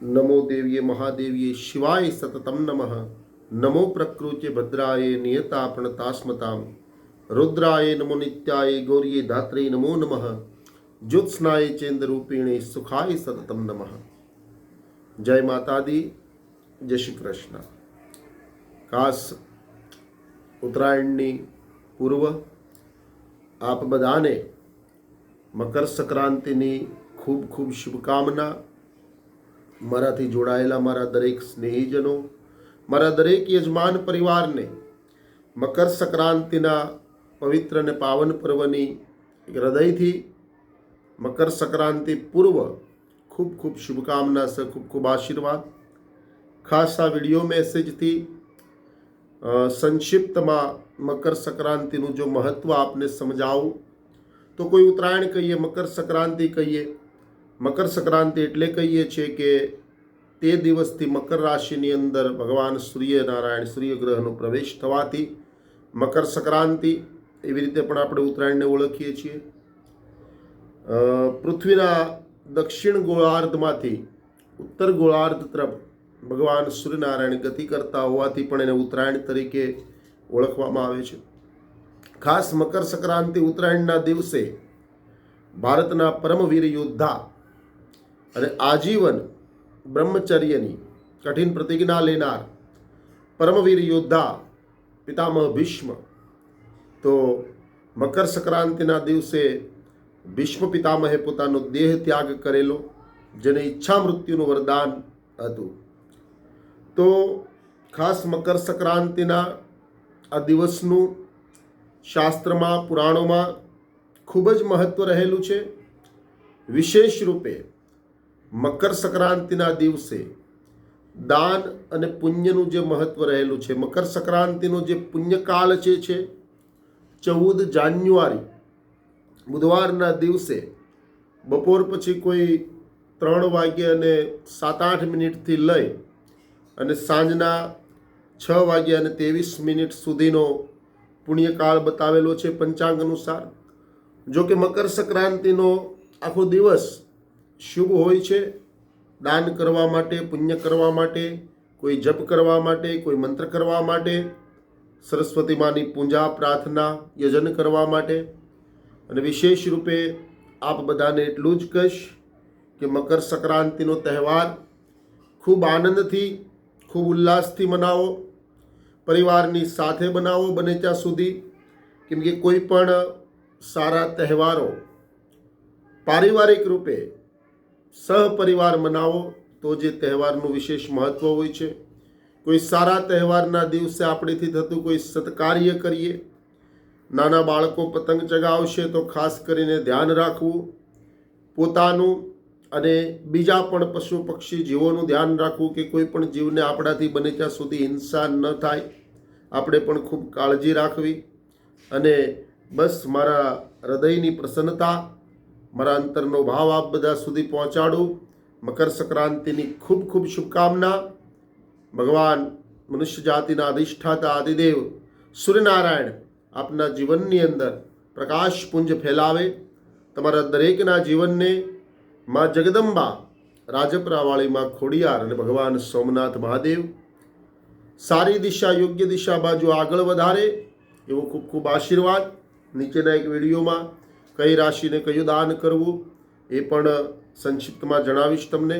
નમો દેવીએ મહાદેવીએ શિવાય સતતમ નમઃ નમો પ્રકૃત્ય ભદ્રાય નિયતા પ્રણતાસ્મતામ રુદ્રાય નમો નિત્યાય ગૌરીએ ધાત્રે નમો નમઃ જ્યોત્સનાય ચેન્દ્રરૂપિણે સુખાય સતતમ નમઃ જય માતાદી જય શ્રી કૃષ્ણ ખાસ ઉત્તરાયણની પૂર્વ આપ બધાને મકર સંક્રાંતિની ખૂબ ખૂબ શુભકામના મારાથી જોડાયેલા મારા દરેક સ્નેહીજનો, મારા દરેક યજમાન પરિવારને મકર સંક્રાંતિના પવિત્ર અને પાવન પર્વની હૃદયથી મકર સંક્રાંતિ પૂર્વ ખૂબ ખૂબ શુભકામના છે ખૂબ ખૂબ આશીર્વાદ. ખાસ આ વીડિયો મેસેજથી સંક્ષિપ્તમાં મકર સંક્રાંતિનું જો મહત્ત્વ આપને સમજાવું, તો કોઈ ઉત્તરાયણ કહીએ, મકર સંક્રાંતિ કહીએ મકર સંક્રાંતિ એટલે કહીએ છીએ કે તે દિવસથી મકર રાશિની અંદર ભગવાન સૂર્યનારાયણ સૂર્યગ્રહનો પ્રવેશ થવાથી મકર સંક્રાંતિ એવી રીતે પણ આપણે ઉત્તરાયણને ઓળખીએ છીએ. પૃથ્વીના દક્ષિણ ગોળાર્ધમાંથી ઉત્તર ગોળાર્ધ તરફ ભગવાન સૂર્યનારાયણ ગતિ કરતા હોવાથી પણ એને ઉત્તરાયણ તરીકે ઓળખવામાં આવે છે. ખાસ મકર સંક્રાંતિ ઉત્તરાયણના દિવસે ભારતના પરમવીર યોદ્ધા અને આજીવન બ્રહ્મચર્યની કઠિન પ્રતિજ્ઞા લેનાર પરમવીર યોદ્ધા પિતામહ ભીષ્મ. તો મકર સંક્રાંતિના દિવસે ભીષ્મ પિતામહે પોતાનો દેહ ત્યાગ કરેલો, જેને ઈચ્છા મૃત્યુનું વરદાન હતું. તો ખાસ મકર સંક્રાંતિના આ દિવસનું શાસ્ત્રમાં, પુરાણોમાં ખૂબ જ મહત્વ રહેલું છે. વિશેષ રૂપે મકર સંક્રાંતિના દિવસે દાન અને પુણ્યનું જે મહત્વ રહેલું છે, મકર સંક્રાંતિનો જે પુણ્યકાળ જે છે, ચૌદ જાન્યુઆરી, બુધવારના દિવસે બપોર પછી કોઈ ત્રણ વાગે અને સાત આઠ મિનિટથી લઈ અને સાંજના છ વાગ્યા અને ત્રેવીસ મિનિટ સુધીનો પુણ્યકાળ બતાવેલો છે પંચાંગ અનુસાર. જો કે મકર સંક્રાંતિનો આખો દિવસ શુભ હોય છે, દાન કરવા માટે, પુણ્ય કરવા માટે, કોઈ જપ કરવા માટે, કોઈ મંત્ર કરવા માટે, સરસ્વતી માની પૂજા, પ્રાર્થના, યજન કરવા માટે. અને વિશેષ રૂપે આપ બધાને એટલું જ કહીશ કે મકર સંક્રાંતિનો તહેવાર ખૂબ આનંદથી, ખૂબ ઉલ્લાસથી મનાવો, પરિવારની સાથે બનાવો બને ત્યાં સુધી. કેમ કે કોઈ પણ સારા તહેવારો પારિવારિક રૂપે સહપરિવાર મનાવો તો જે તહેવારનું વિશેષ મહત્ત્વ હોય છે. કોઈ સારા તહેવારના દિવસે આપણેથી થતું કોઈ સત્કાર્ય કરીએ. નાના બાળકો પતંગ ચગાવશે તો ખાસ કરીને ધ્યાન રાખવું. પોતાનું અને બીજા પણ પશુ પક્ષી જીવોનું ધ્યાન રાખવું કે કોઈ પણ જીવને આપણાથી બને ત્યાં સુધી હિંસા ન થાય. આપણે પણ ખૂબ કાળજી રાખવી. અને બસ મારા હૃદયની પ્રસન્નતા મારા અંતરનો ભાવ આપ બધા સુધી પહોંચાડું. મકર સંક્રાંતિની ખૂબ ખૂબ શુભકામના. ભગવાન મનુષ્ય જાતિના અધિષ્ઠાતા આદિદેવ સૂર્યનારાયણ આપના જીવનની અંદર પ્રકાશ પુંજ ફેલાવે. તમારા દરેકના જીવનને માં જગદંબા રાજપરાવાળી માં ખોડિયાર અને ભગવાન સોમનાથ મહાદેવ સારી દિશા, યોગ્ય દિશા બાજુ આગળ વધારે એવો ખૂબ ખૂબ આશીર્વાદ. નીચેના એક વિડીયોમાં કઈ રાશિને કયું દાન કરવું એ પણ સંક્ષિપ્તમાં જણાવીશ તમને.